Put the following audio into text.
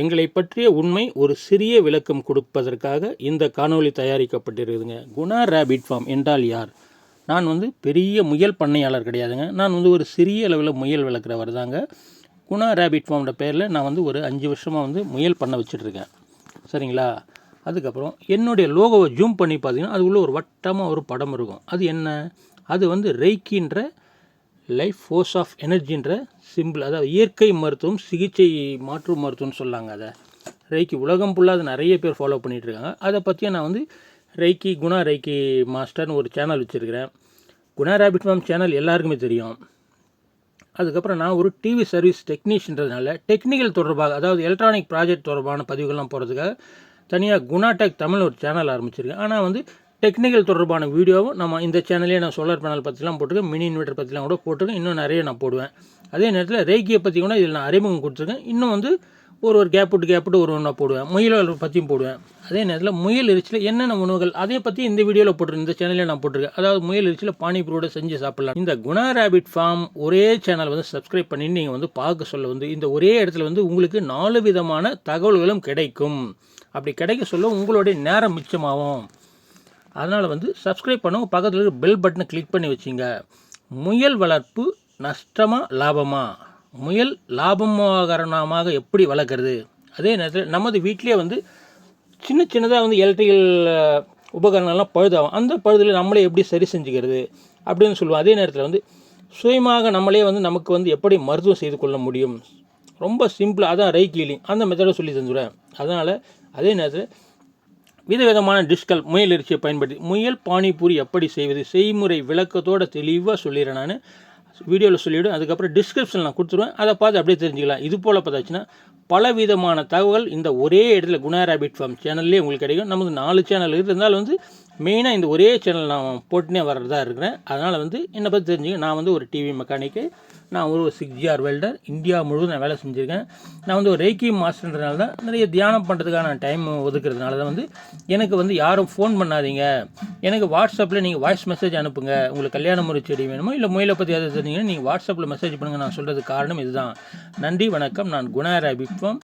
எங்களை பற்றிய உண்மை ஒரு சிறிய விளக்கம் கொடுப்பதற்காக இந்த காணொளி தயாரிக்கப்பட்டிருக்குதுங்க. குணா ரேபிட் ஃபார்ம் என்றால் யார்? நான் வந்து பெரிய முயல் பண்ணையாளர் கிடையாதுங்க. நான் வந்து ஒரு சிறிய அளவில் முயல் வளர்க்குறவர் தாங்க. குணா ரேபிட் ஃபார்மோட பேரில் நான் வந்து ஒரு அஞ்சு வருஷமாக வந்து முயல் பண்ண வச்சுட்ருக்கேன் சரிங்களா? அதுக்கப்புறம் என்னுடைய லோகோவை ஜூம் பண்ணி பார்த்தீங்கன்னா அது உள்ள ஒரு வட்டமாக ஒரு படம் இருக்கும். அது என்ன? அது வந்து ரெய்க்கின்ற லைஃப் ஃபோர்ஸ் ஆஃப் எனர்ஜின்ற சிம்பிள் அதாவது இயற்கை மருத்துவம் சிகிச்சை மாற்று மருத்துவம்னு சொல்லாங்க அதை. ரைக்கி உலகம் ஃபுல்லாக அதை நிறைய பேர் ஃபாலோ பண்ணிகிட்டு இருக்காங்க அதை பற்றியும் நான் வந்து ரைக்கி குணா ரைக்கி மாஸ்டர்னு ஒரு சேனல் வச்சுருக்கிறேன். குணா ரேபிட் ஃபார்ம் சேனல் எல்லாருக்குமே தெரியும். அதுக்கப்புறம் நான் ஒரு டிவி சர்வீஸ் டெக்னீஷியன்றதுனால டெக்னிக்கல் தொடர்பாக அதாவது எலக்ட்ரானிக் ப்ராஜெக்ட் தொடர்பான பதிவுகள்லாம் போகிறதுக்காக தனியாக குணாடெக் தமிழ் ஒரு சேனல் ஆரம்பிச்சிருக்கேன். ஆனால் வந்து டெக்னிக்கல் தொடர்பான வீடியோவும் நம்ம இந்த சேனல்லே நான் சோலார் பேனல் பற்றிலாம் போட்டிருக்கேன் மினி இன்வெர்டர் பற்றிலாம் கூட போட்டிருக்கேன் இன்னும் நிறைய நான் போடுவேன். அதே நேரத்தில் ரேக்கியை பற்றி கூட இதில் நான் அறிமுகம் கொடுத்துருக்கேன். இன்னும் வந்து ஒரு ஒரு கேப் விட்டு கேப் விட்டு ஒரு ஒன்றா போடுவேன். முயல் பற்றியும் போடுவேன். அதே நேரத்தில் முயல் எரிச்சியில் என்னென்ன உணவுகள் அதை பற்றி இந்த வீடியோவில் போட்டிருக்கேன். இந்த சேனலில் நான் போட்டிருக்கேன். அதாவது முயல் எரிச்சியில் பானிபூரோட செஞ்சு சாப்பிடலாம். இந்த குணா ரேபிட் ஃபார்ம் ஒரே சேனல் வந்து சப்ஸ்கிரைப் பண்ணி நீங்கள் வந்து பார்க்க சொல்ல வந்து இந்த ஒரே இடத்துல வந்து உங்களுக்கு நாலு விதமான தகவல்களும் கிடைக்கும். அப்படி கிடைக்க சொல்ல உங்களுடைய நேரம் மிச்சமாகும். அதனால் வந்து சப்ஸ்கிரைப் பண்ணவும் பக்கத்தில் இருக்க பெல் பட்டனை கிளிக் பண்ணி வச்சிங்க. முயல் வளர்ப்பு நஷ்டமாக லாபமாக முயல் லாபமாகரணமாக எப்படி வளர்க்குறது? அதே நேரத்தில் நமது வீட்டிலே வந்து சின்ன சின்னதாக வந்து எலக்ட்ரிக்கல் உபகரணங்கள்லாம் பழுதாகும் அந்த பழுதில் நம்மளே எப்படி சரி செஞ்சுக்கிறது? அப்படின்னு சொல்லுவோம். அதே நேரத்தில் வந்து சுயமாக நம்மளே வந்து நமக்கு வந்து எப்படி மருத்துவம் செய்து கொள்ள முடியும்? ரொம்ப சிம்பிளாக அதான் ரை கீலிங் அந்த மெத்தடை சொல்லி தந்துடுவேன் அதனால் அதே நேரத்தில் விதவிதமான டிஷ்கள் முயல் இறைச்சியை பயன்படுத்தி முயல் பானிபூரி எப்படி செய்வது செய்முறை விளக்கத்தோடு தெளிவாக சொல்லிடுறேன் நான். வீடியோவில் சொல்லிவிடும் அதுக்கப்புறம் டிஸ்கிரிப்ஷன் நான் கொடுத்துருவேன். அதை பார்த்து அப்படியே தெரிஞ்சுக்கலாம். இது போல் பார்த்தாச்சுன்னா பல விதமான தகவல் இந்த ஒரே இடத்துல குணாராபிட் ஃபார்ம் சேனல்லே உங்களுக்கு கிடைக்கும். நமது நாலு சேனல் இருந்தாலும் வந்து மெயினாக இந்த ஒரே சேனல் நான் போட்டுனே வர்றதா இருக்கிறேன். அதனால் வந்து என்னை பற்றி தெரிஞ்சுக்க நான் வந்து ஒரு டிவி மெக்கானிக்கு நான் ஒரு சிக்ஸ் ஜிஆர் வெல்டர் இந்தியா முழுவதும் நான் வேலை செஞ்சுருக்கேன். நான் வந்து ஒரு ரேக்கி மாஸ்டர்ன்றதுனால தான் நிறைய தியானம் பண்ணுறதுக்கான டைம் ஒதுக்குறதுனால தான் வந்து எனக்கு வந்து யாரும் ஃபோன் பண்ணாதீங்க. எனக்கு வாட்ஸ்அப்பில் நீங்கள் வாய்ஸ் மெசேஜ் அனுப்புங்க. உங்களுக்கு கல்யாண முறை செடி வேணுமோ? இல்லை முயலை பற்றி எதாவது தெரிஞ்சுங்கன்னா நீங்கள் வாட்ஸ்அப்பில் மெசேஜ் பண்ணுங்கள் நான் சொல்கிறதுக்கு காரணம் இதுதான். நன்றி வணக்கம். நான் குணா விப்வம்